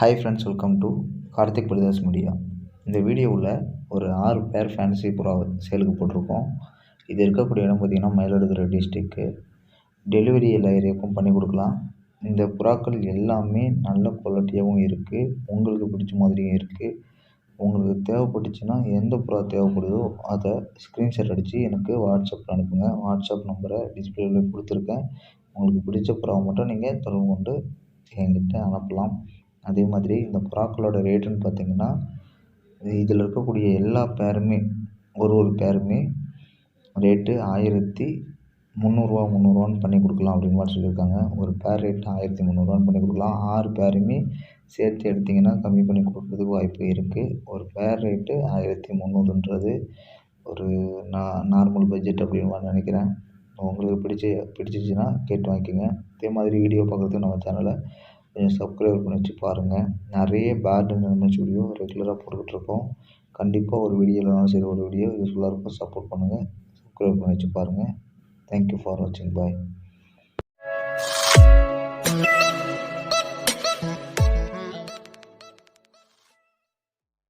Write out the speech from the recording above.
Hi friends welcome to Karthik Pradas media இந்த வீடியோவில் ஒரு ஆறு பேர் ஃபேன்சி புறா சேலுக்கு போட்டிருக்கோம். இது இருக்கக்கூடிய இடம் பார்த்திங்கன்னா மயிலாடுதுறை டிஸ்ட்ரிக்கு டெலிவரி எல்லா ஏரியாவுக்கும் பண்ணி கொடுக்கலாம். இந்த புறாக்கள் எல்லாமே நல்ல குவாலிட்டியாகவும் இருக்குது உங்களுக்கு பிடிச்ச மாதிரியும் இருக்குது உங்களுக்கு தேவைப்பட்டுச்சுன்னா எந்த புறா தேவைப்படுதோ அதை ஸ்க்ரீன்ஷாட் அடித்து எனக்கு வாட்ஸ்அப்பில் அனுப்புங்க. வாட்ஸ்அப் நம்பரை டிஸ்பிளேவில் கொடுத்துருக்கேன். உங்களுக்கு பிடிச்ச புறாவை மட்டும் நீங்கள் தொடர்பு கொண்டு என்கிட்ட அனுப்பலாம். அதே மாதிரி இந்த புறாக்களோட ரேட்டுன்னு பார்த்தீங்கன்னா இதில் இருக்கக்கூடிய எல்லா பேருமே ஒரு ஒரு பேருமே ரேட்டு ஆயிரத்தி முந்நூறுரூவா முந்நூறுரூவான்னு பண்ணி கொடுக்கலாம் அப்படின்னு மாதிரி சொல்லியிருக்காங்க. ஒரு பேர் ரேட்டு ஆயிரத்தி முந்நூறுரூவானு பண்ணி கொடுக்கலாம். ஆறு பேருமே சேர்த்து எடுத்திங்கன்னா கம்மி பண்ணி கொடுக்குறதுக்கு வாய்ப்பு இருக்குது ஒரு பேர் ரேட்டு ஆயிரத்தி முந்நூறுன்றது ஒரு நா நார்மல் பட்ஜெட் அப்படின்னு நான் நினைக்கிறேன். உங்களுக்கு பிடிச்ச பிடிச்சிச்சின்னா கேட்டு வாங்கிக்கோங்க. இதே மாதிரி வீடியோ பார்க்குறதுக்கு நம்ம சேனலை கொஞ்சம் சப்ஸ்க்ரைப் பண்ணி வச்சு பாருங்கள் நிறைய பேட் அண்ட் எம்என் வீடியோ ரெகுலராக போட்டுக்கிட்டுருக்கோம் கண்டிப்பாக ஒரு வீடியோ இல்லைனாலும் சரி ஒரு வீடியோ யூஸ்ஃபுல்லாக இருக்கும். சப்போர்ட் பண்ணுங்கள் சப்ஸ்க்ரைப் பண்ணி வச்சு பாருங்கள் தேங்க்யூ ஃபார் வாட்சிங் பாய்